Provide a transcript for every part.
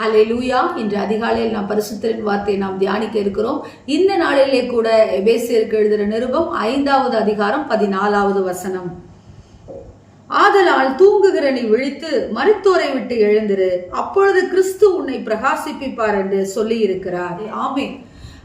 ஹலே லூயா இன்று அதிகாலையில் நாம் பரிசுத்தரின் வார்த்தையை நாம் தியானிக்க இருக்கிறோம். இந்த நாளிலே கூட எபேசியருக்கு எழுதுகிற நிருபம் ஐந்தாவது அதிகாரம் பதினாலாவது வசனம். ஆதலால் தூங்குகிற நீ விழித்து மருத்துவரை விட்டு எழுந்திரு. அப்பொழுது கிறிஸ்து உன்னை பிரகாசிப்பிப்பார் என்று சொல்லி இருக்கிறார் ஆமே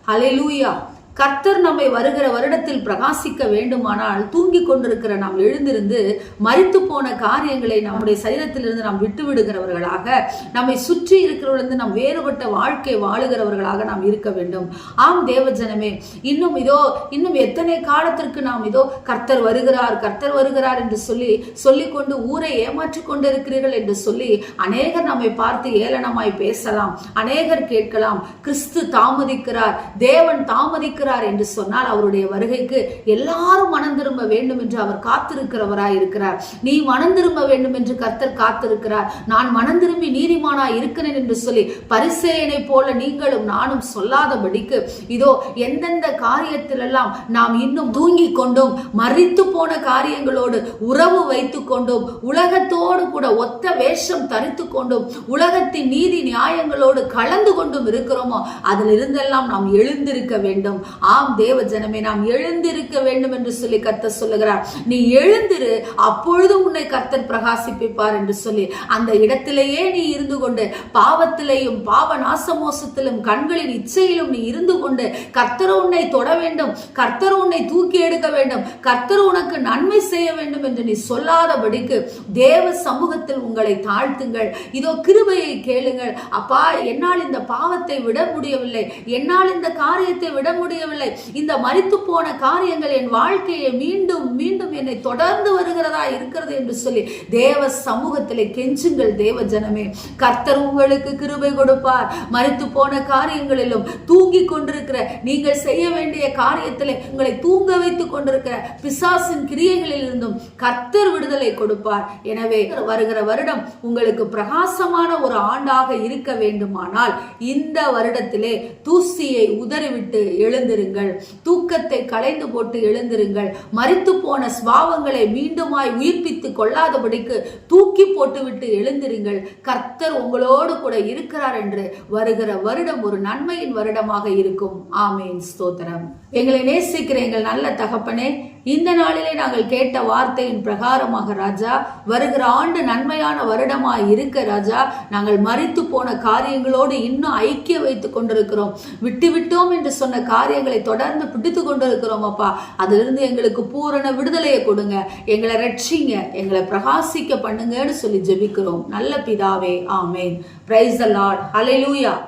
ஹலே லூயா கர்த்தர் நம்மை வருகிற வருடத்தில் பிரகாசிக்க வேண்டுமானால் தூங்கி கொண்டிருக்கிற நாம் எழுந்திருந்து மறித்து போன காரியங்களை நம்முடைய சரீரத்திலிருந்து நாம் விட்டு விடுகிறவர்களாக நம்மை சுற்றி இருக்கிறவர்களிருந்து நாம் வேறுபட்ட வாழ்க்கை வாழுகிறவர்களாக நாம் இருக்க வேண்டும். ஆம் தேவஜனமே இன்னும் இதோ இன்னும் எத்தனை காலத்திற்கு நாம் இதோ கர்த்தர் வருகிறார் கர்த்தர் வருகிறார் என்று சொல்லி சொல்லிக்கொண்டு ஊரை ஏமாற்றி கொண்டிருக்கிறீர்கள் என்று சொல்லி அநேகர் நம்மை பார்த்து ஏளனமாய் பேசலாம் அநேகர் கேட்கலாம் கிறிஸ்து தாமதிக்கிறார் தேவன் தாமதிக்கிறார் என்று சொன்னால் அவருடைய வருகைக்கு எல்லாரும் மனம் திரும்ப வேண்டும் என்று அவர் காத்திருக்கிறவராய் இருக்கிறார். நீ மனம் திரும்ப வேண்டும் என்று கர்த்தர் காத்திருக்கிறார். நான் மனம் திரும்பி நீதிமானாய் இருக்கிறேன் என்று சொல்லி பரிசேயனை போல நீங்களும் நானும் சொல்லாதபடிக்கு இதோ எந்தெந்த காரியத்திலெல்லாம் நாம் இன்னும் தூங்கி கொண்டும் மறித்து போன காரியங்களோடு உறவு வைத்து கொண்டும் உலகத்தோடு கூட ஒத்த வேஷம் தரித்து கொண்டும் உலகத்தின் நீதி நியாயங்களோடு கலந்து கொண்டும் இருக்கிறோமோ அதில் இருந்தெல்லாம் நாம் எழுந்திருக்க வேண்டும். ஆம் தேவ ஜனமே நாம் எழுந்திருக்க வேண்டும் என்று சொல்லி கர்த்தர் சொல்லுகிறார். நீ எழுந்திரு அப்பொழுது உன்னை கர்த்தர் பிரகாசிப்பிப்பார் என்று சொல்லி. அந்த இடத்திலேயே நீ இருந்து கொண்டு பாவத்திலேயும் பாவ நாசமோசத்திலும் கண்களின் இச்சையிலும் நீ இருந்து கொண்டு கர்த்தர் உன்னை தொட வேண்டும் கர்த்தர் உன்னை தூக்கி எடுக்க வேண்டும் கர்த்தர் உனக்கு நன்மை செய்ய வேண்டும் என்று நீ சொல்லாதபடிக்கு தேவ சமூகத்தில் உங்களை தாழ்த்துங்கள். இதோ கிருபையை கேளுங்கள். அப்பா என்னால் இந்த பாவத்தை விட முடியவில்லை. என்னால் இந்த காரியத்தை விட முடியவில்லை. இந்த மறித்து போன காரியங்கள் என் வாழ்க்கையை மீண்டும் மீண்டும் என்னை தொடர்ந்து வருகிறதா இருக்கிறது என்று சொல்லி தேவ சமூகத்திலே கெஞ்சுங்கள் தேவ ஜனமே. கர்த்தர் உங்களுக்கு கிருபை கொடுப்பார். மறித்து போன காரியங்களிலும் தூங்கி கொண்டிருக்கிற நீங்கள் செய்ய வேண்டிய காரியத்திலே உங்களை தூங்க வைத்துக் கொண்டிருக்கிற பிசாசின் கிரியைகளில் இருந்தும் கர்த்தர் விடுதலை கொடுப்பார். எனவே வருகிற வருடம் உங்களுக்கு பிரகாசமான ஒரு ஆண்டாக இருக்க வேண்டுமானால் இந்த வருடத்திலே தூசியை உதறிவிட்டு எழுந்து எழுந்திருங்கள். தூக்கத்தை களைந்து போட்டு எழுந்திருங்கள். மறித்து போன ஸ்வாவங்களை மீண்டுமாய் உயிர்ப்பித்து கொள்ளாதபடிக்கு தூக்கி போட்டுவிட்டு எழுந்திருங்கள். கர்த்தர் உங்களோடு கூட இருக்கிறார் என்று வருகிற வருடம் ஒரு நன்மையின் வருடமாக இருக்கும். ஆமேன். ஸ்தோத்திரம். எங்களை நேசிக்கிற எங்கள் நல்ல தகப்பனே இந்த நாளிலே நாங்கள் கேட்ட வார்த்தையின் பிரகாரமாக ராஜா வருகிற ஆண்டு நன்மையான வருடமாய் இருக்க ராஜா. நாங்கள் மறித்து போன காரியங்களோடு இன்னும் ஐக்கிய வைத்துக் கொண்டிருக்கிறோம். விட்டு விட்டோம் என்று சொன்ன காரியங்களை தொடர்ந்து பிடித்து கொண்டிருக்கிறோம் அப்பா. அதிலிருந்து எங்களுக்கு பூரண விடுதலையை கொடுங்க. எங்களை ரட்சிங்க. எங்களை பிரகாசிக்க பண்ணுங்கன்னு சொல்லி ஜெபிக்கிறோம். நல்ல பிதாவே amen. Praise the Lord hallelujah